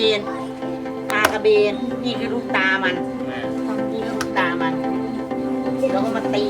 บนปลากระเบน นี่คือลูกตามัน นี่คือลูกตามัน แล้วก็มาตี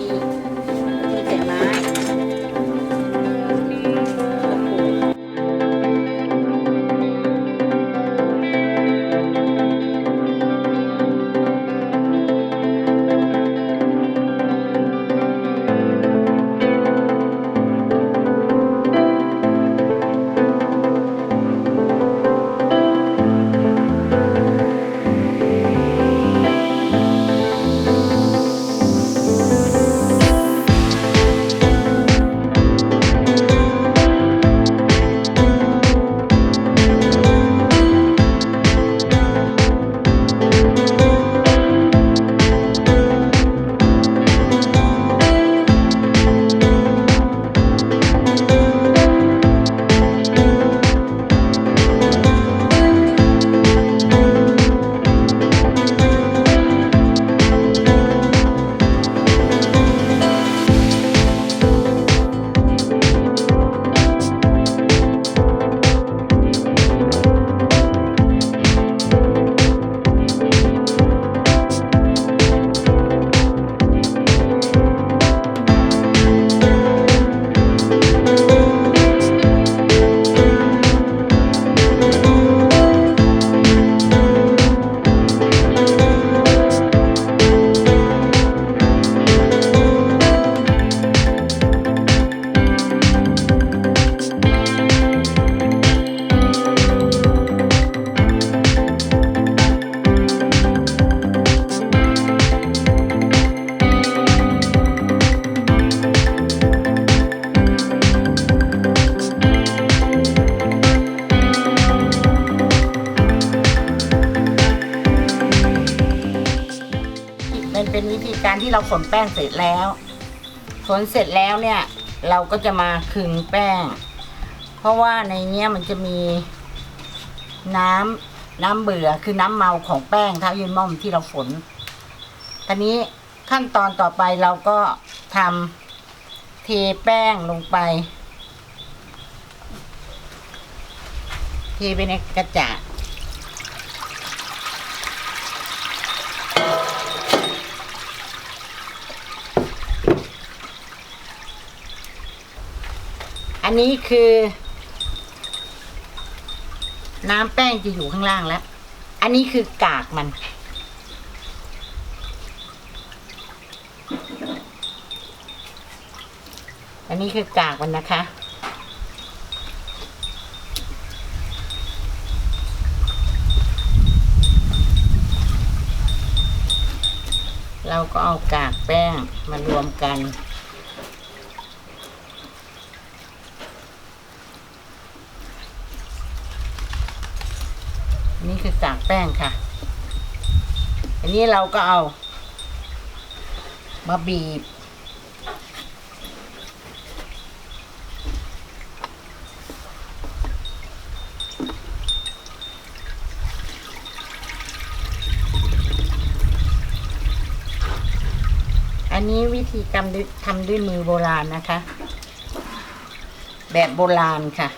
ที่เราฝนแป้งเสร็จแล้วฝนเสร็จแล้วเนี่ย เราก็จะมาคึงแป้ง เพราะว่าในเนี้ยมันจะมีน้ำน้ำเบื่อคือน้ำเมาของแป้งเท้ายืนม่อมที่เราฝนตอนนี้ขั้นตอนต่อไปเราก็ทำเทแป้งลงไป เทไปในกระจาด อันนี้คือ น้ำแป้งจะอยู่ข้างล่างแล้ว อันนี้คือกากมัน อันนี้คือกากมันนะคะ เราก็เอากากแป้งมารวมกัน นนี้คือกากแป้งค่ะ อันนี้เราก็เอา มาบีบ อันนี้วิธีกรรมทำด้วยมือโบราณนะคะ แบบโบราณค่ะ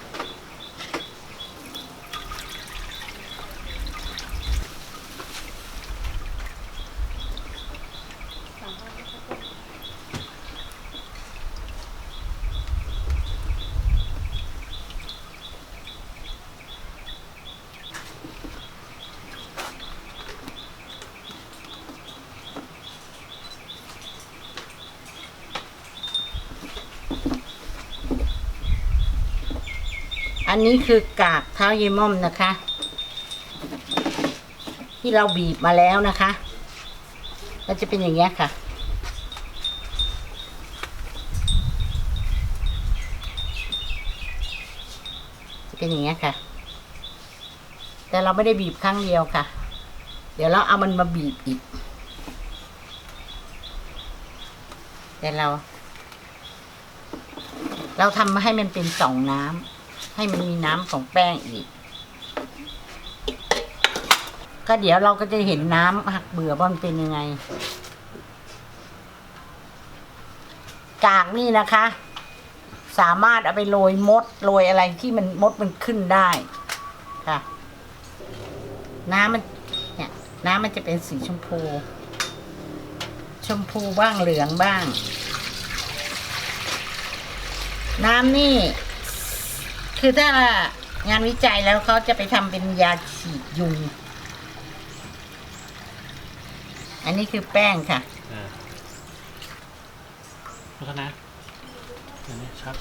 อันนี้คือกากเท้าเยายม่อมนะคะ ที่เราบีบมาแล้วนะคะ ก็จะเป็นอย่างเงี้ยค่ะ จะเป็นอย่างเงี้ยค่ะ แต่เราไม่ได้บีบครั้งเดียวค่ะ เดี๋ยวเราเอามันมาบีบอีก แต่เรา เราทำให้มันเป็นสองน้ำ ให้มันมีน้ำของแป้งอีก ก็เดี๋ยวเราก็จะเห็นน้ำหักเบื่อว่ามันเป็นยังไง กากนี่นะคะ สามารถเอาไปโรยมดโรยอะไรที่มันมดมันขึ้นได้ค่ะ น้ำมันเนี่ย น้ำมันจะเป็นสีชมพู ชมพูบ้างเหลืองบ้าง น้ำนี่ คือถ้างานวิจัยแล้วเขาจะไปทำเป็นยาฉีดยุง อันนี้คือแป้งค่ะอ่าแล้วก็นะอันนี้ชัด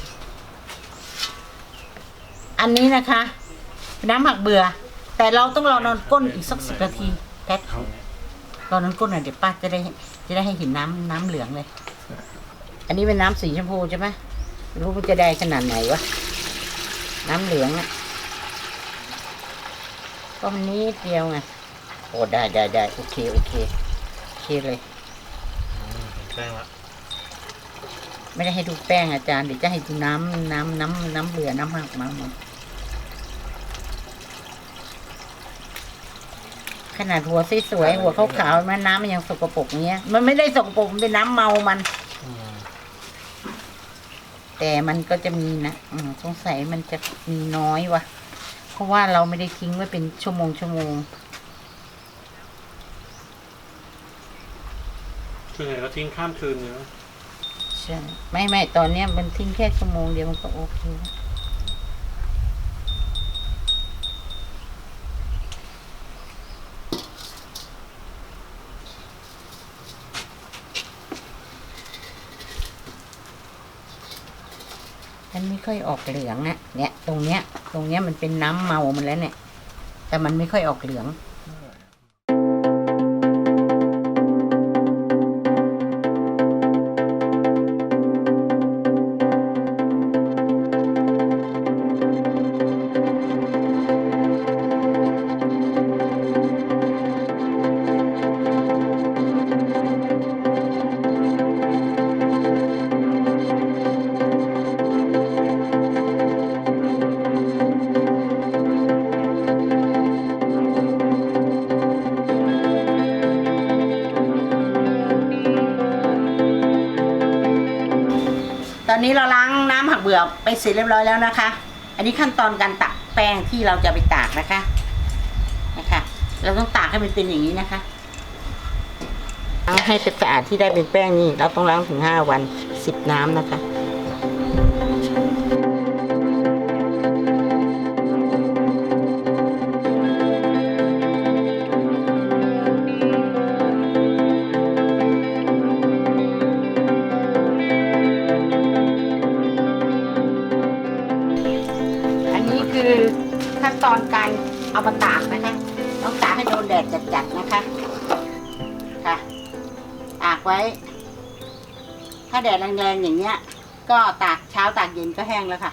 อันนี้นะคะ น้ำผักเบื่อ แต่เราต้องรอนอนก้นอีกสักสิบนาทีแพทเขารอนอนก้นหน่อยเดี๋ยวป้าจะได้จะได้ให้เห็นน้ำน้ำเหลืองเลย อันนี้เป็นน้ำสีชมพูใช่ไหมไม่รู้มันจะได้ขนาดไหนวะ น้ำเหลืองอะก็มันนิดเดียวไงโอ้ได้ได้ได้โอเคโอเคโอเคเลยอืมเห็นแป้งละไม่ได้ให้ดูแป้งอาจารย์เดี๋ยวจะให้ดูน้ำน้ำน้ำน้ำเหลือน้ำหักมาหมดขนาดหัวสวยๆหัวขาวๆมันน้ำมันยังสกปรกเงี้ย มันไม่ได้สกปรกมันเป็นน้ำเมามันอืม แต่มันก็จะมีนะอืมสงสัยมันจะมีน้อยว่ะ เพราะว่าเราไม่ได้ทิ้งไว้เป็นชั่วโมงชั่วโมงส่วนใหญ่ก็ทิ้งข้ามคืนเลยนะใช่ไม่ไม่ตอนเนี้ยมันทิ้งแค่ชั่วโมงเดียวมันก็โอเคแล้ว มันไม่ค่อยออกเหลืองนะเนี่ย ตรงเนี้ย ตรงเนี้ยมันเป็นน้ำเมามันแล้วเนี่ย แต่มันไม่ค่อยออกเหลือง อนนี้เราล้างน้ำผักเบื่อไปเสร็จเรียบร้อยแล้วนะคะ อันนี้ขั้นตอนการตักแป้งที่เราจะไปตากนะคะนะคะ เราต้องตากให้มันเป็นอย่างนี้นะคะล้างให้สะอาดที่ได้เป็นแป้งนี่เราต้องล้างถึงห้าวันสิบน้ำนะคะ แดดจัดๆนะคะ ค่ะ ตากไว้ ถ้าแดดแรงๆอย่างเงี้ย ก็ตากเช้าตากเย็นก็แห้งแล้วค่ะ